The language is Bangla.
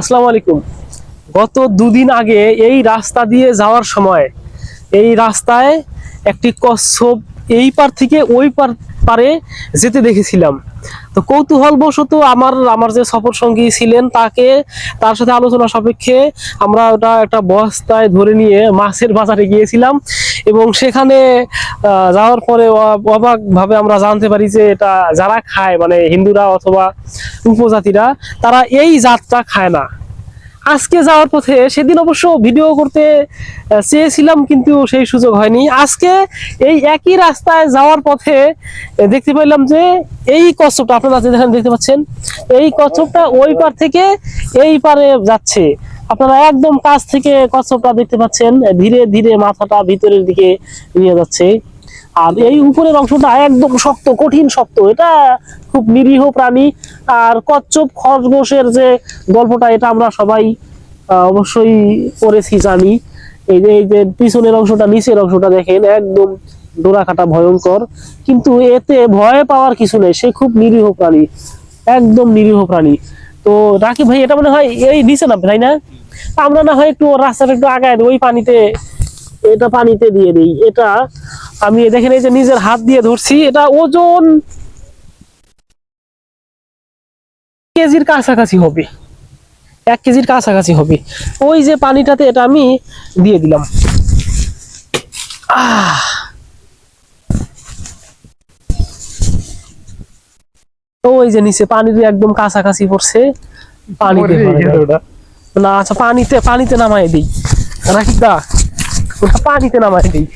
আসসালামু আলাইকুম। গত দুদিন আগে এই রাস্তা দিয়ে যাওয়ার সময় এই রাস্তায় একটি কচ্ছপ এই পার থেকে ওই পার পারে যেতে দেখেছিলাম। তো কৌতূহলবশত আমার আমার যে সফর সঙ্গী ছিলেন তাকে তার সাথে আলোচনা সাপেক্ষে আমরা ওটা একটা বস্তায় ধরে নিয়ে মাছের বাজারে গিয়েছিলাম এবং সেখানে যাওয়ার পরে অবাকভাবে আমরা জানতে পারি যে এটা যারা খায় মানে হিন্দুরা অথবা উপজাতিরা, তারা এই জাতটা খায় না। আজকে যাওয়ার পথে সেদিন অবশ্য ভিডিও করতে চেয়েছিলাম কিন্তু সেই সুযোগ হয়নি। আজকে এই একই রাস্তায় যাওয়ার পথে দেখতে পেলাম যে এই কচ্ছপটা আপনারা যে দেখেন দেখতে পাচ্ছেন, এই কচ্ছপটা ওই পার থেকে এই পারে যাচ্ছে। আপনারা একদম কাছ থেকে কচ্ছপটা দেখতে পাচ্ছেন, ধীরে ধীরে মাথাটা ভিতরের দিকে নিয়ে যাচ্ছে। আর এই উপরের অংশটা একদম শক্ত, কঠিন শক্ত। এটা খুব নিরীহ প্রাণী। আর কচ্ছপ, খরগোশের যে গল্পটা, এটা আমরা সবাই অবশ্যই পড়েছি, জানি। এই যে এই যে পিছনের অংশটা, নিচের অংশটা দেখেন, একদম ডোরা কাটা ভয়ঙ্কর। কিন্তু এতে ভয় পাওয়ার কিছু নেই, সে খুব নিরীহ প্রাণী। একদম নিরীহ প্রাণী। তো রাকি ভাই, এটা মনে হয় এই নিচে নামবে, তাই না? আমরা না হয় একটু রাস্তাটা একটু আগায় ওই পানিতে, এটা পানিতে দিয়ে দিই। এটা আমি দেখেন এই যে নিজের হাত দিয়ে ধরছি এটা ওজন কেজির কাছাকাছি হবে। এক কেজির কাছাকাছি হবে। ওই যে পানিটাতে এটা আমি দিয়ে দিলাম। ওই যে নিচে পানির একদম কাছাকাছি পড়ছে পানিতে পড়ে না আচ্ছা পানিতে পানিতে নামাই দিই। রাখিদা ওটা পানিতে নামাই দিই।